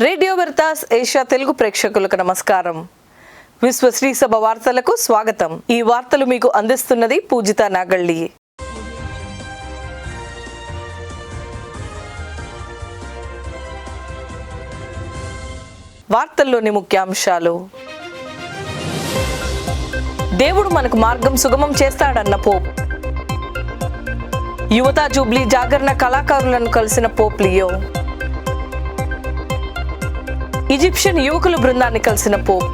Radio వెర్తాస్ Asia Telugu ప్రేక్షకులకు నమస్కారం. విశ్వశ్రీ సభ వార్తలకు స్వాగతం. ఈ వార్తలు మీకు అందిస్తున్నది పూజిత నాగళ్ళి. వార్తల్లోని ముఖ్యాంశాలు. దేవుడు మనకు మార్గం సుగమం చేస్తాడన్న పోప్. యువత జూబ్లీ జాగరణ కళాకారులను కలిసిన పోప్ లియో. ఈజిప్షియన్ యువకుల బృందాన్ని కలిసిన పోప్.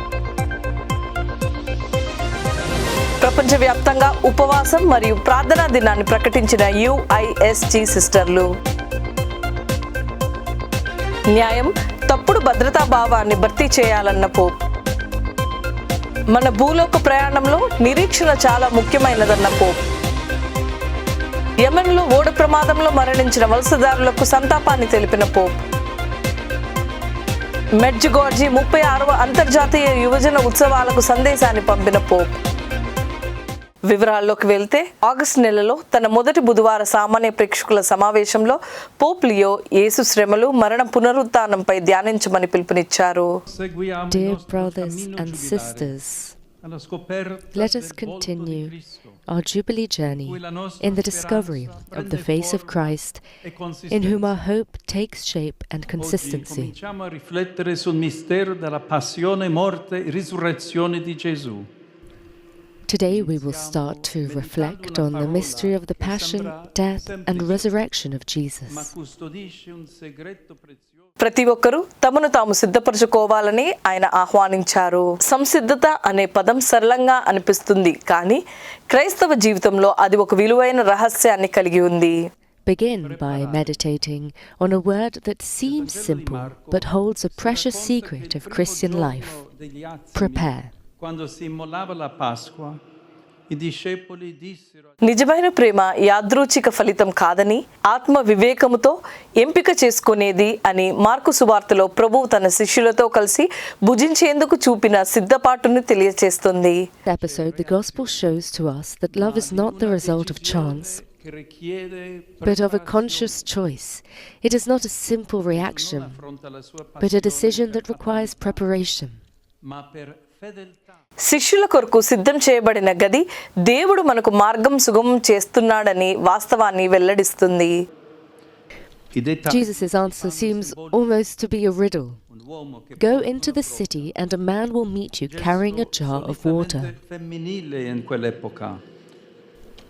ప్రపంచవ్యాప్తంగా ఉపవాసం మరియు ప్రార్థనా దినాన్ని ప్రకటించిన యుఐఎస్జి సిస్టర్లు. న్యాయం తప్పుడు భద్రతా భావాన్ని భర్తీ చేయాలన్న పోప్. మన భూలోక ప్రయాణంలో నిరీక్షణ చాలా ముఖ్యమైనదన్న పోప్. యమన్లో ఓడ ప్రమాదంలో మరణించిన వలసదారులకు సంతాపాన్ని తెలిపిన పోప్. మెడ్జిగోర్జీ ముప్పై ఆరవ అంతర్జాతీయ యువజన ఉత్సవాలకు సందేశాన్ని పంపిన పోప్. వివరాల్లోకి వెళ్తే ఆగస్టు నెలలో తన మొదటి బుధవార సామాన్య ప్రేక్షకుల సమావేశంలో పోప్ లియో యేసు శ్రమలు మరణ పునరుత్నంపై ధ్యానించమని పిలుపునిచ్చారు. Dear brothers and sisters, let us continue our Jubilee journey cui la nostra in the discovery of the face of Christ, in whom our hope takes shape and consistency. cominciamo a riflettere sul mistero della passione, morte risurrezione di Gesù. Today we will start to reflect on the mystery of the passion, death, and resurrection of Jesus. ప్రతి ఒక్కరూ తమను తాము సిద్ధపరచుకోవాలని ఆయన ఆహ్వానించారు సంసిద్ధత అనే పదం సరళంగా అనిపిస్తుంది కానీ క్రైస్తవ జీవితంలో అది ఒక విలువైన రహస్యాన్ని కలిగి ఉంది Begin by meditating on a word that seems simple but holds a precious secret of Christian life. Prepare. Quando si immolava la Pasqua, నిజమైన ప్రేమ యాదృచ్ఛిక ఫలితం కాదని ఆత్మ వివేకముతో ఎంపిక చేసుకునేది అని మార్కు సువార్తలో ప్రభువు తన శిష్యులతో కలిసి భుజించేందుకు చూపిన సిద్ధపాటును తెలియచేస్తుంది episode, the Gospel shows to us that love is not the result of chance, but of a conscious choice. It is not a simple reaction, but a decision that requires preparation. ma per fedeltà శిష్యుల కొరకు సిద్ధం చేయబడిన గది దేవుడు మనకు మార్గం సుగమం చేస్తున్నాడని వాస్తవాన్ని వెల్లడిస్తుంది I dettagli Jesus' answer seems almost to be a riddle. un uomo che Go into the city, and a man will meet you carrying a jar of water. solitamente femminile in quell'epoca.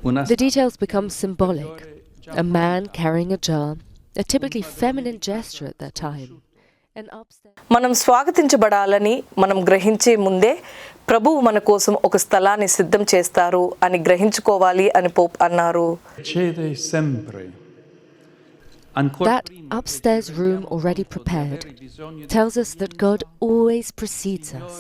Una The details become symbolic. A man carrying a jar, a typically feminine gesture at that time. మనం స్వాగతించబడాలని మనం గ్రహించే ముందే ప్రభువు మన కోసం ఒక స్థలాన్ని సిద్ధం చేస్తారు అని గ్రహించుకోవాలి అని పోప్ అన్నారు That upstairs room already prepared tells us that God always precedes us.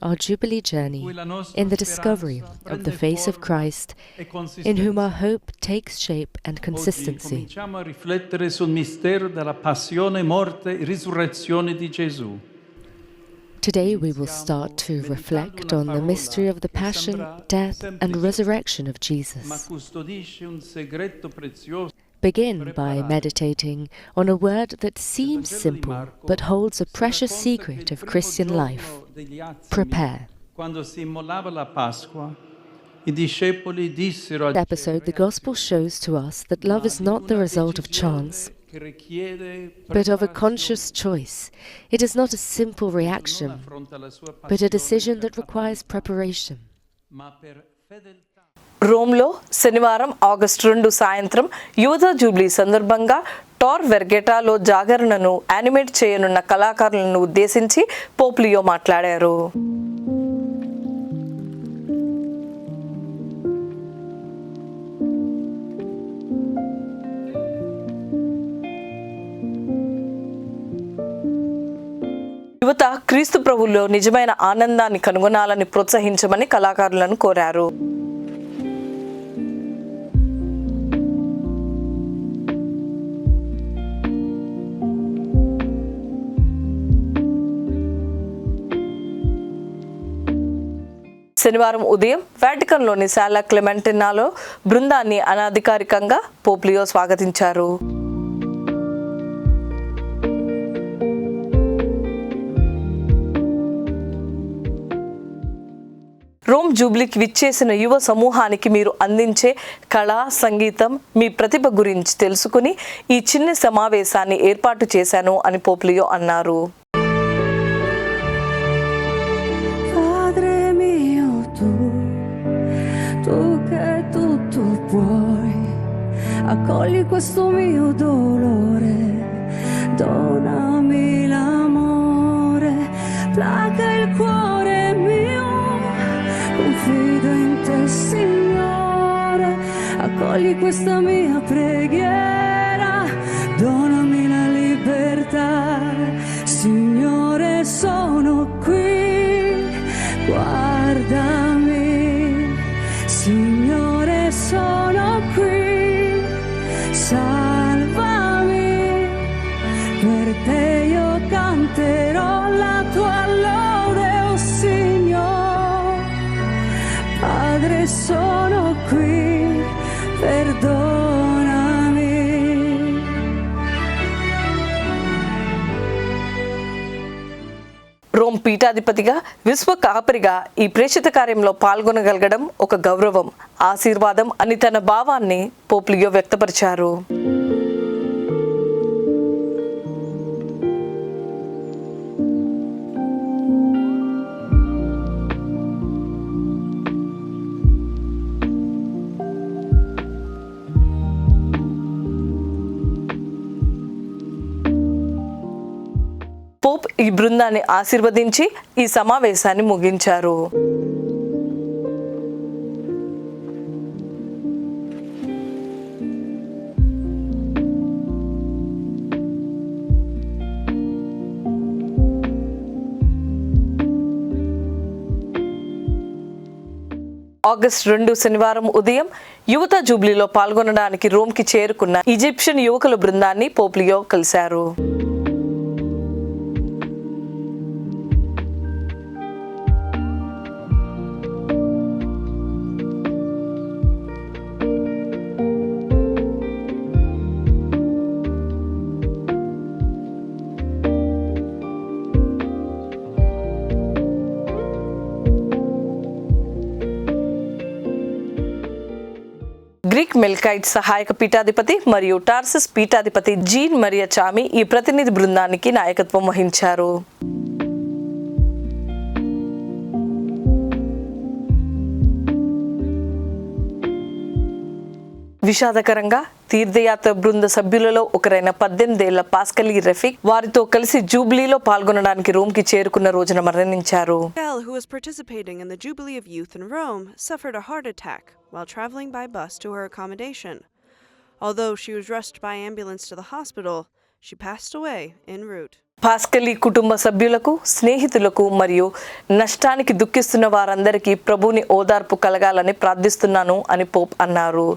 our Jubilee journey in the discovery of the face of Christ, in whom our hope takes shape and consistency. cominciamo a riflettere sul mistero della passione, morte risurrezione di Gesù. Today we will start to reflect on the mystery of the passion, death, and resurrection of Jesus. Begin by meditating on a word that seems simple but holds a precious secret of Christian life. Prepare. This episode, the Gospel shows to us that love is not the result of chance, but of a conscious choice. It is not a simple reaction, but a decision that requires preparation. రోమ్లో శనివారం August రెండు సాయంత్రం యువత Jubilee సందర్భంగా torr వెర్గెటాలో జాగరణను animate చేయనున్న కళాకారులను ఉద్దేశించి పోప్లియో మాట్లాడారు. యువత క్రీస్తు ప్రభుల్లో నిజమైన ఆనందాన్ని కనుగొనాలని ప్రోత్సహించమని కళాకారులను కోరారు. శనివారం ఉదయం వాటికన్లోని శాలా క్లెమెంటినాలో బృందాన్ని అనధికారికంగా పోప్లియో స్వాగతించారు. రోమ్ జూబ్లీకి విచ్చేసిన యువ సమూహానికి మీరు అందించే కళ సంగీతం మీ ప్రతిభ గురించి తెలుసుకుని ఈ చిన్న సమావేశాన్ని ఏర్పాటు చేశాను అని పోప్లియో అన్నారు. Accogli questo mio dolore, donami l'amore, placa il cuore mio, confido in te Signore, accogli questa mia preghiera, donami la libertà, Signore sono qui, guardami, పీఠాధిపతిగా విశ్వ కాపరిగా ఈ ప్రేషిత కార్యంలో పాల్గొనగలగడం ఒక గౌరవం ఆశీర్వాదం అని తన భావాన్ని పోప్లియో వ్యక్తపరిచారు. పోప్ ఈ బృందాన్ని ఆశీర్వదించి ఈ సమావేశాన్ని ముగించారు. ఆగస్ట్ రెండు శనివారం ఉదయం యువత జూబ్లీలో పాల్గొనడానికి రోమ్కి చేరుకున్న ఈజిప్షియన్ యువకుల బృందాన్ని పోప్లియో కలిశారు. గ్రీక్ మెల్కైట్ సహాయక పీఠాధిపతి మరియు టార్సిస్ పీఠాధిపతి జీన్ మరియా చామి ఈ ప్రతినిధి బృందానికి నాయకత్వం వహించారు. విషాదకరంగా తీర్థయాత్ర బృంద సభ్యులలో ఒకరైన పద్దెనిమిదేళ్ళ పాస్కలీ రఫీక్ వారితో కలిసి జూబ్లీలో పాల్గొనడానికి రోమ్కి చేరుకున్న రోజున మరణించారు While traveling by bus to her accommodation. Although she was rushed by ambulance to the hospital, she passed away en route. పాస్కలీ కుటుంబ సభ్యులకు స్నేహితులకు మరియు నష్టానికి దుఃఖిస్తున్న వారందరికీ ప్రభుని ఓదార్పు కలగాలని ప్రార్థిస్తున్నాను అని పోప్ అన్నారు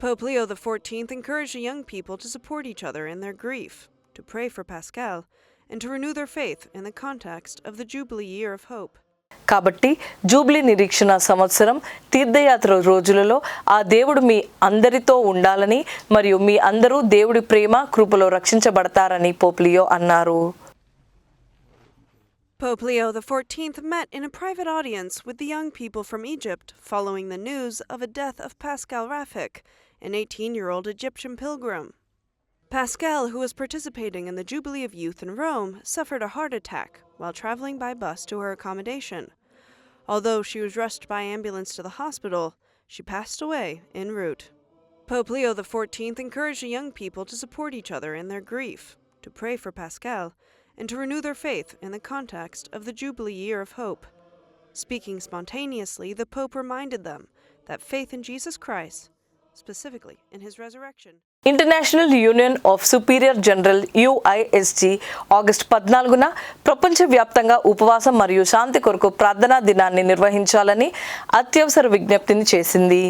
Pope Leo XIV encouraged the young people to support each other in their grief, to pray for Pascal, and to renew their faith in the context of the Jubilee Year of Hope. కాబట్టి jubilee నిరీక్షణ సంవత్సరం తీర్థయాత్ర రోజులలో ఆ దేవుడు మీ అందరితో ఉండాలని మరియు మీ అందరూ దేవుడి ప్రేమ కృపలో రక్షించబడతారని పోప్లియో అన్నారు Pope Leo XIV met in a private audience with the young people from Egypt following the news of a death of Pascal Rafik, an 18 year old Egyptian pilgrim. Pascal, who was participating in the Jubilee of Youth in Rome, suffered a heart attack while traveling by bus to her accommodation. Although she was rushed by ambulance to the hospital, she passed away en route. Pope Leo XIV encouraged the young people to support each other in their grief, to pray for Pascal, and to renew their faith in the context of the Jubilee Year of Hope. Speaking spontaneously, the Pope reminded them that faith in Jesus Christ, specifically in his resurrection, International Union of Superior General UISG August పద్నాలుగున ప్రపంచవ్యాప్తంగా ఉపవాసం మరియు శాంతి కొరకు ప్రార్థనా దినాన్ని నిర్వహించాలని అత్యవసర విజ్ఞప్తిని చేసింది.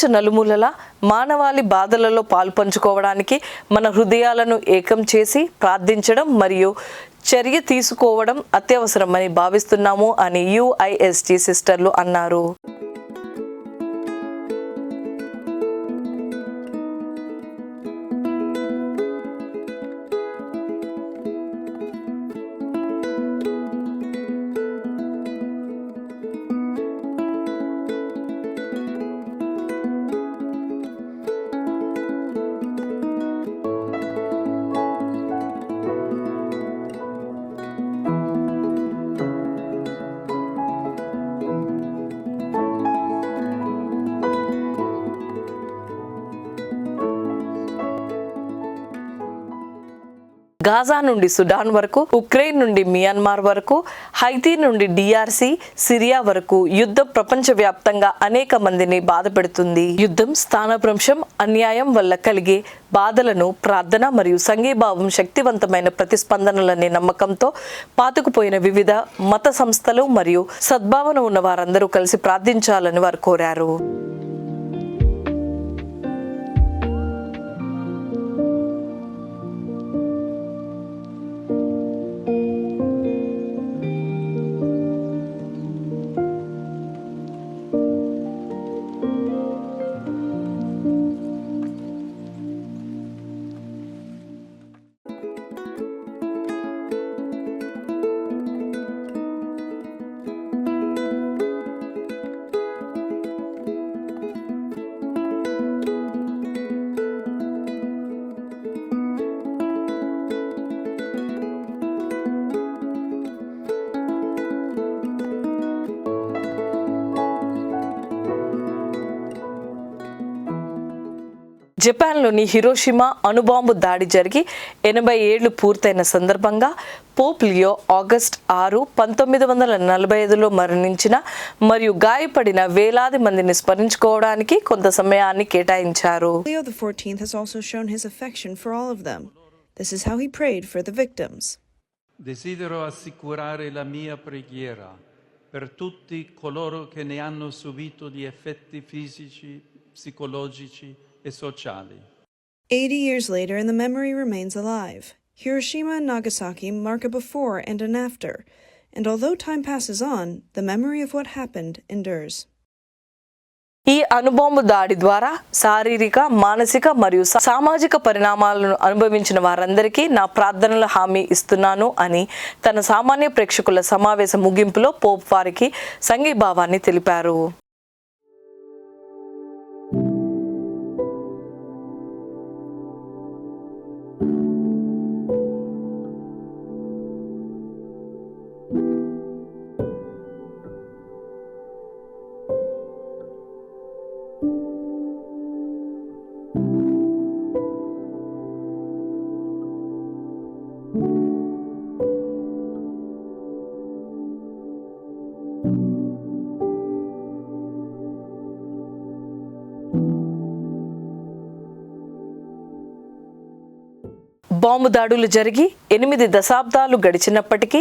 ప్రపంచ నలుమూలల మానవాళి బాధలలో పాల్పంచుకోవడానికి మన హృదయాలను ఏకం చేసి ప్రార్థించడం మరియు చర్య తీసుకోవడం అత్యవసరమని భావిస్తున్నాము అని యుఐఎస్టి సిస్టర్లు అన్నారు. గాజా నుండి సుడాన్ వరకు ఉక్రెయిన్ నుండి మియాన్మార్ వరకు హైతీ నుండి డిఆర్సి సిరియా వరకు యుద్ధం ప్రపంచవ్యాప్తంగా అనేక మందిని బాధపెడుతుంది యుద్ధం స్థానభ్రంశం అన్యాయం వల్ల కలిగే బాధలను ప్రార్థన మరియు సంఘీభావం శక్తివంతమైన ప్రతిస్పందనలనే నమ్మకంతో పాతుకుపోయిన వివిధ మత సంస్థలు మరియు సద్భావన ఉన్న వారందరూ కలిసి ప్రార్థించాలని వారు కోరారు. జపాన్లోని హిరోషిమా అణుబాంబు దాడి జరిగి ఎనభై ఏళ్ళు పూర్తయిన సందర్భంగా పోప్ లియో ఆగస్ట్ ఆరు పంతొమ్మిది వందల నలభై ఐదులో మరణించిన మరియు గాయపడిన వేలాది మందిని స్మరించుకోవడానికి కొంత సమయాన్ని కేటాయించారు. Per tutti coloro che ne hanno subito di effetti fisici, psicologici, e sociali. 80 years later, and the memory remains alive. Hiroshima and Nagasaki mark a before and an after, and although time passes on, the memory of what happened endures. ఈ అణుబాంబు దాడి ద్వారా శారీరక మానసిక మరియు సా- సామాజిక పరిణామాలను అనుభవించిన వారందరికీ నా ప్రార్థనల హామీ ఇస్తున్నాను అని తన సామాన్య ప్రేక్షకుల సమావేశ ముగింపులో పోప్ వారికి సంఘీభావాన్ని తెలిపారు బాంబు దాడులు జరిగి ఎనిమిది దశాబ్దాలు గడిచినప్పటికీ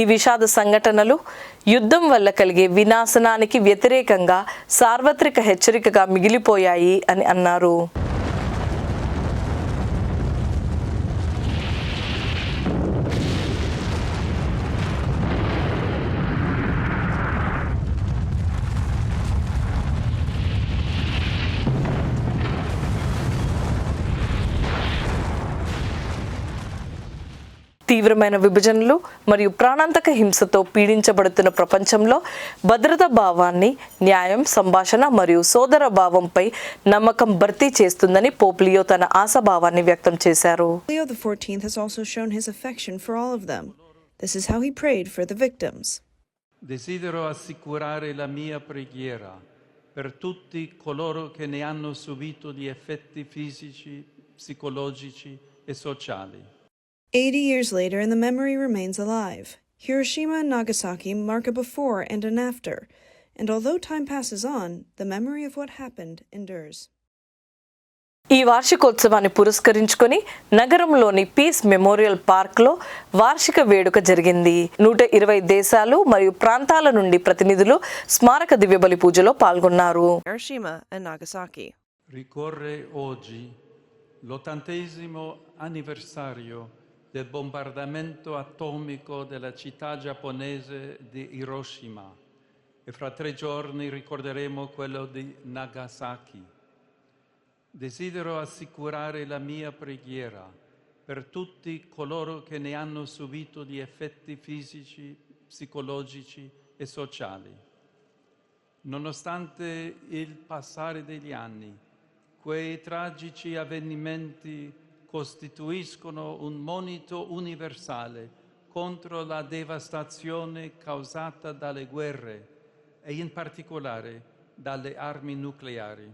ఈ విషాద సంఘటనలు యుద్ధం వల్ల కలిగే వినాశనానికి వ్యతిరేకంగా సార్వత్రిక హెచ్చరికగా మిగిలిపోయాయి అని అన్నారు. తీవ్రమైన విభజనలు మరియు ప్రాణాంతక హింసతో పీడించబడుతున్న ప్రపంచంలో భద్రత భావాన్ని న్యాయం సంభాషణ మరియు సోదర భావంపై నమ్మకం భర్తీ చేస్తుందని పోప్లియో తన ఆశాభావాన్ని వ్యక్తం చేశారు. Per tutti coloro che ne hanno subito gli effetti fisici, psicologici e sociali. 80 years later, and the memory remains alive. Hiroshima and Nagasaki mark a before and an after, and although time passes on, the memory of what happened endures. ఈ వార్షికోత్సవాన్ని పురస్కరించుకొని నగరంలోని piece memorial పార్క్లో వార్షిక వేడుక జరిగింది నూట ఇరవై దేశాలు మరియు ప్రాంతాల నుండి ప్రతినిధులు స్మారక దివ్యబలి పూజలో పాల్గొన్నారు Hiroshima and Nagasaki. Ricorre oggi l'ottantesimo anniversario del bombardamento atomico della città giapponese di Hiroshima e fra tre giorni ricorderemo quello di Nagasaki. Desidero assicurare la mia preghiera per tutti coloro che ne hanno subito di effetti fisici, psicologici e sociali. Nonostante il passare degli anni, quei tragici avvenimenti costituiscono un monito universale contro la devastazione causata dalle guerre e in particolare dalle armi nucleari.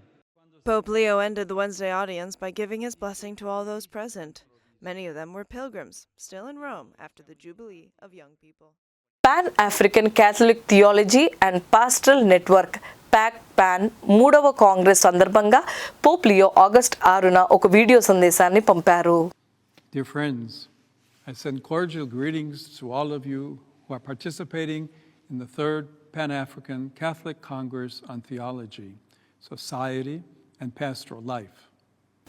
Pope Leo ended the Wednesday audience by giving his blessing to all those present. Many of them were pilgrims, still in Rome after the Jubilee of Young People. Pan African Catholic Theology and Pastoral Network ప్యాక్ పాన్ మూడవ congress సందర్భంగా Pope Leo August ఆరున ఒక video సందేశాన్ని పంపారు Dear friends, I send cordial greetings to all of you who are participating in the third Pan African Catholic Congress on Theology, Society, and Pastoral Life.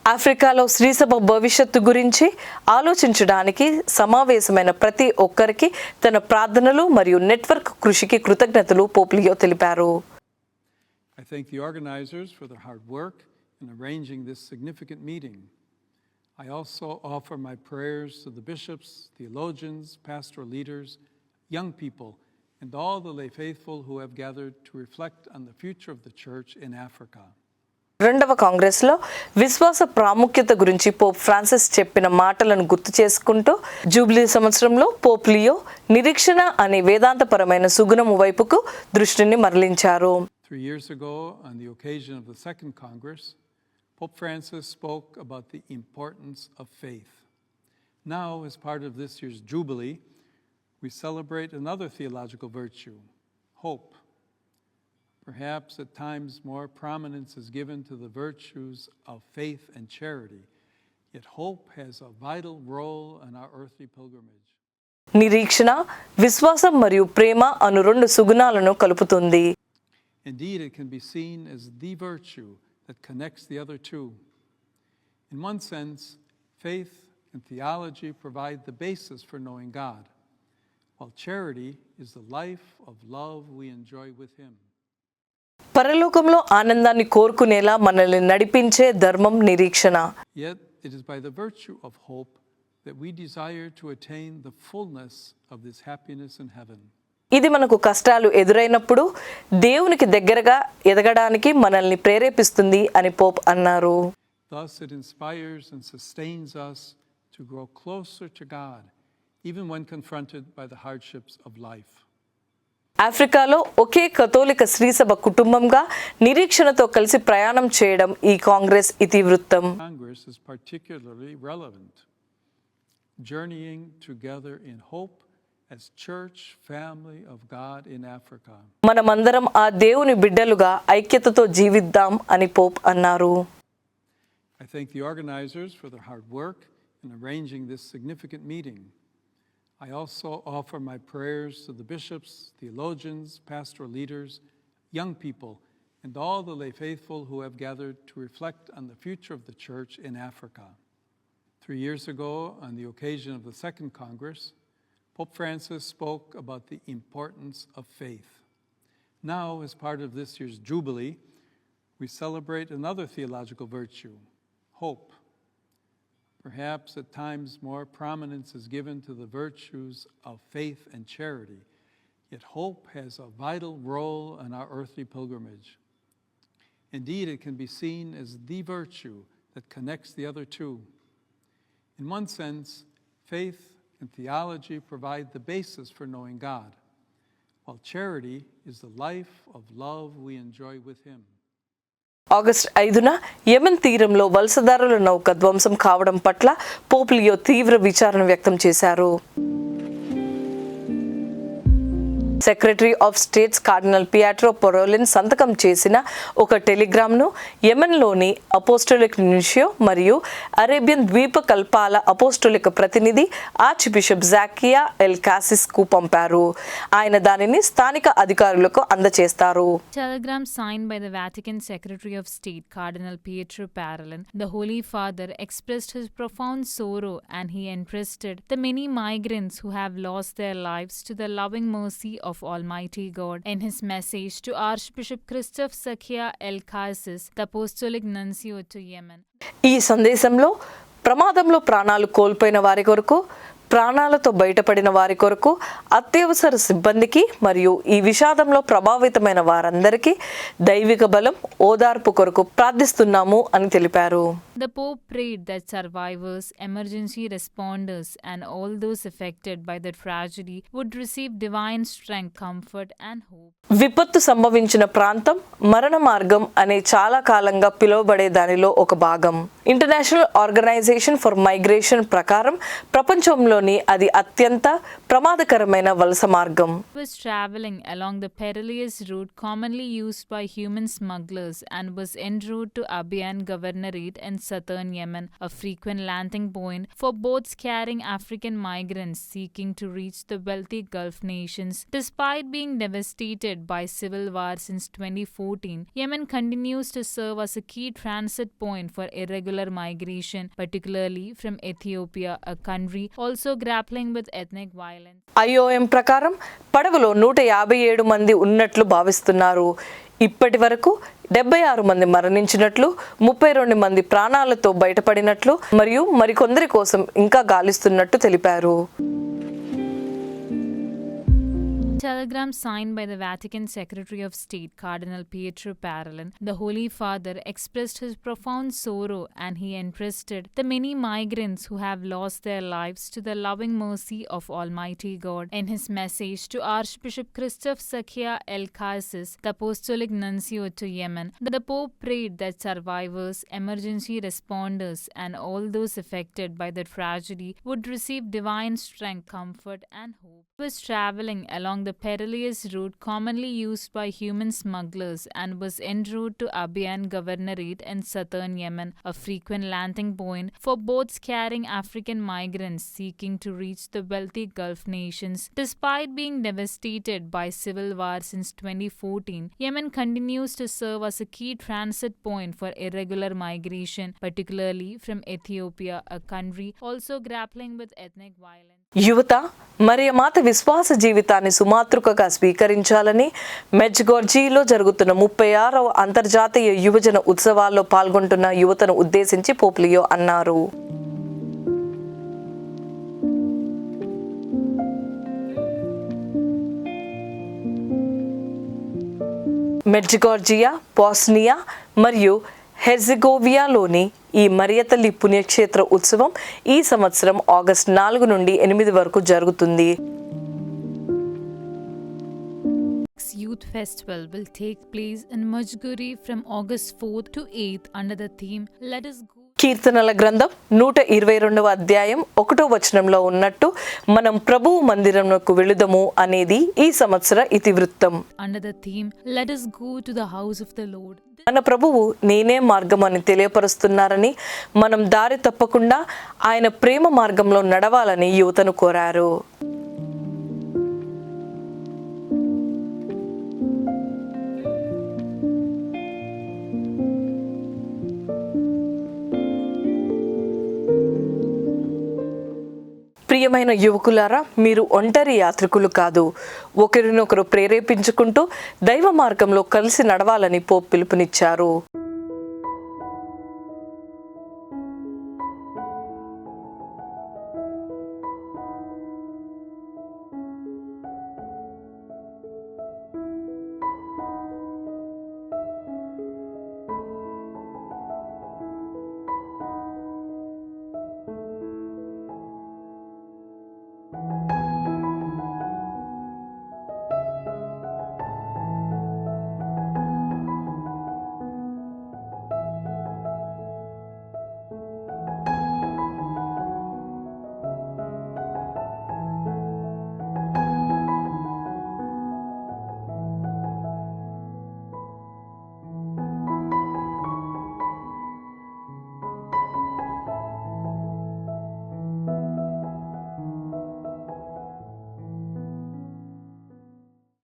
ఆఫ్రికాలో శ్రీసభ భవిష్యత్తు గురించి ఆలోచించడానికి సమావేశమైన ప్రతి ఒక్కరికి తన ప్రార్థనలు మరియు నెట్వర్క్ కృషికి కృతజ్ఞతలు పోప్లియో తెలిపారు I thank the organizers for their hard work in arranging this significant meeting. I also offer my prayers to the bishops, theologians, pastoral leaders, young people, and all the lay faithful who have gathered to reflect on the future of the church in Africa. రెండవ కాంగ్రెస్లో విశ్వాస ప్రాముఖ్యత గురించి Pope Francis చెప్పిన మాటలను గుర్తు చేసుకుంటూ Jubilee సంవత్సరంలో పోప్ లియో నిరీక్షణ అనే వేదాంతపరమైన సుగుణము వైపుకు దృష్టిని మరలించారు Three years ago, on the occasion of the Second Congress, Pope Francis spoke about the importance of faith. Now, as part of this year's Jubilee, we celebrate another theological virtue hope. Perhaps at times more prominence is given to the virtues of faith and charity, yet hope has a vital role in our earthly pilgrimage. నిరీక్షణ విశ్వాసం మరియు ప్రేమ అను రెండు సుగుణాలను కలుపుతుంది Indeed, it can be seen as the virtue that connects the other two. In one sense, faith and theology provide the basis for knowing God, while charity is the life of love we enjoy with Him. పరలోకంలో ఆనందాన్ని కోరుకునేలా మనల్ని నడిపించే ధర్మం నిరీక్షణ Yet, it is by the virtue of hope that we desire to attain the fullness of this happiness in heaven. ఇది మనకు కష్టాలు ఎదురైనప్పుడు దేవునికి దగ్గరగా ఎదగడానికి మనల్ని ప్రేరేపిస్తుంది అని పోప్ అన్నారు. ఆఫ్రికాలో ఒకే కథోలిక శ్రీసభ కుటుంబంగా నిరీక్షణతో కలిసి ప్రయాణం చేయడం ఈ కాంగ్రెస్ ఇతివృత్తం. Journeying together in hope as church family of God in Africa. మనమందరం ఆ దేవుని బిడ్డలుగా ఐక్యతతో జీవిద్దాం అని పోప్ అన్నారు I thank the organizers for their hard work in arranging this significant meeting. I also offer my prayers to the bishops, theologians, pastoral leaders, young people, and all the lay faithful who have gathered to reflect on the future of the church in Africa. Three years ago, on the occasion of the Second Congress, Pope Francis spoke about the importance of faith. Now, as part of this year's Jubilee, we celebrate another theological virtue hope. Perhaps at times more prominence is given to the virtues of faith and charity, yet hope has a vital role in our earthly pilgrimage. Indeed, it can be seen as the virtue that connects the other two. In one sense, faith and theology provide the basis for knowing God, while charity is the life of love we enjoy with Him. August ఐదున Yemen తీరంలో వలసదారుల నౌక ధ్వంసం కావడం పట్ల పోపులియో తీవ్ర విచారణ వ్యక్తం చేశారు secretary of states cardinal Pietro Parolin సంతకం చేసిన ఒక టెలిగ్రామ్ను యమన్లోని అపోస్టోలిక్ నిషియో మరియు అరేబియన్ ద్వీప కల్పాల అపోస్టోలిక్ ప్రతినిధి ఆర్చ్ బిషప్ జాకియా ఎల్ కాసిస్కు పంపారు. ఆయన దానిని స్థానిక అధికారులకు అందజేస్తారు telegram sign by the Vatican secretary of state cardinal Pietro Parolin the father expressed his profound sorrow and he entrusted the many migrants who loving mercy of Almighty God. In his message to Archbishop Christoph Sakia El Kaisis, the Apostolic Nuncio to Yemen, ఈ సందేశంలో ప్రమాదంలో ప్రాణాలు కోల్పోయిన వారి కొరకు ప్రాణాలతో బయటపడిన వారి కొరకు అత్యవసర సిబ్బందికి మరియు ఈ విషాదంలో ప్రభావితమైన వారందరికీ దైవిక బలం ఓదార్పు కొరకు ప్రార్థిస్తున్నాము అని తెలిపారు The Pope prayed that survivors, emergency responders, and all those affected by the tragedy would receive divine strength, comfort, and hope. విపత్తు సంభవించిన ప్రాంతం మరణ మార్గం అనే చాలా కాలంగా పిలువబడే దానిలో ఒక భాగం ఇంటర్నేషనల్ ఆర్గనైజేషన్ ఫర్ మైగ్రేషన్ ప్రకారం ప్రపంచంలోని అది అత్యంత ప్రమాదకరమైన వలస మార్గం was traveling along the perilous route commonly used by human smugglers and was en route to Abiyan Governorate in southern Yemen, a frequent landing point for boats carrying African migrants seeking to reach the wealthy Gulf nations. Despite being devastated by civil war since 2014, Yemen continues to serve as a key transit point for irregular migration, particularly from Ethiopia, a country also also grappling with ethnic violence IOM ప్రకారం పడవలో నూట యాభై ఏడు మంది ఉన్నట్లు భావిస్తున్నారు. ఇప్పటి వరకు డెబ్బై ఆరు మంది మరణించినట్లు ముప్పై రెండు మంది ప్రాణాలతో బయటపడినట్లు మరియు మరికొందరి కోసం ఇంకా గాలిస్తున్నట్టు తెలిపారు. Telegram signed by the Vatican Secretary of State Cardinal Pietro Parolin, the Holy Father expressed his profound sorrow and he entrusted the many migrants who have lost their lives to the loving mercy of Almighty God. In his message to Archbishop Christoph Sakia El Kaisis, the Apostolic Nuncio to Yemen, the Pope prayed that survivors, emergency responders, and all those affected by the tragedy would receive divine strength, comfort, and hope. He was traveling along the perilous route commonly used by human smugglers and was en route to Abiyan Governorate in southern Yemen, a frequent landing point for boats carrying African migrants seeking to reach the wealthy Gulf nations. Despite being devastated by civil war since 2014, Yemen continues to serve as a key transit point for irregular migration, particularly from Ethiopia, a country also grappling with ethnic violence. యువత మరియమాత విశ్వాస జీవితాన్ని సుమాతృకగా స్వీకరించాలని మెజ్గోర్జీలో జరుగుతున్న ముప్పై ఆరవ అంతర్జాతీయ యువజన ఉత్సవాల్లో పాల్గొంటున్న యువతను ఉద్దేశించి పోప్లియో అన్నారు. మెడ్జిగార్జియా బాస్నియా మరియు హెర్జిగోవియాలోని ఈ మరియతల్లి పుణ్యక్షేత్ర ఉత్సవం ఈ సంవత్సరం ఆగస్ట్ నాలుగు నుండి ఎనిమిది వరకు జరుగుతుంది Youth Festival will take place in Majguri from August 4th to 8th under the theme Let Us Go. కీర్తనల గ్రంథం నూట ఇరవై రెండవ అధ్యాయం ఒకటో వచనంలో ఉన్నట్టు మనం ప్రభువు మందిరంకు వెళుదము అనేది ఈ సంవత్సర ఇతివృత్తం Us Go to the House of the Lord. మన ప్రభువు నేనే మార్గం అని తెలియపరుస్తున్నారని మనం దారి తప్పకుండా ఆయన ప్రేమ మార్గంలో నడవాలని యువతను కోరారు ప్రియమైన యువకులారా మీరు ఒంటరి యాత్రికులు కాదు. ఒకరినొకరు ప్రేరేపించుకుంటూ దైవ మార్గంలో కలిసి నడవాలని పోప్ పిలుపునిచ్చారు.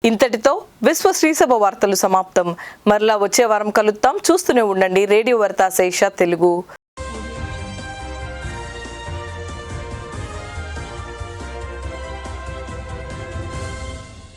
ఇంతటితో విశ్వ శ్రీసభ వార్తలు సమాప్తం. మరలా వచ్చే వారం కలుద్దాం. చూస్తూనే ఉండండి. రేడియో వర్తాశేష తెలుగు.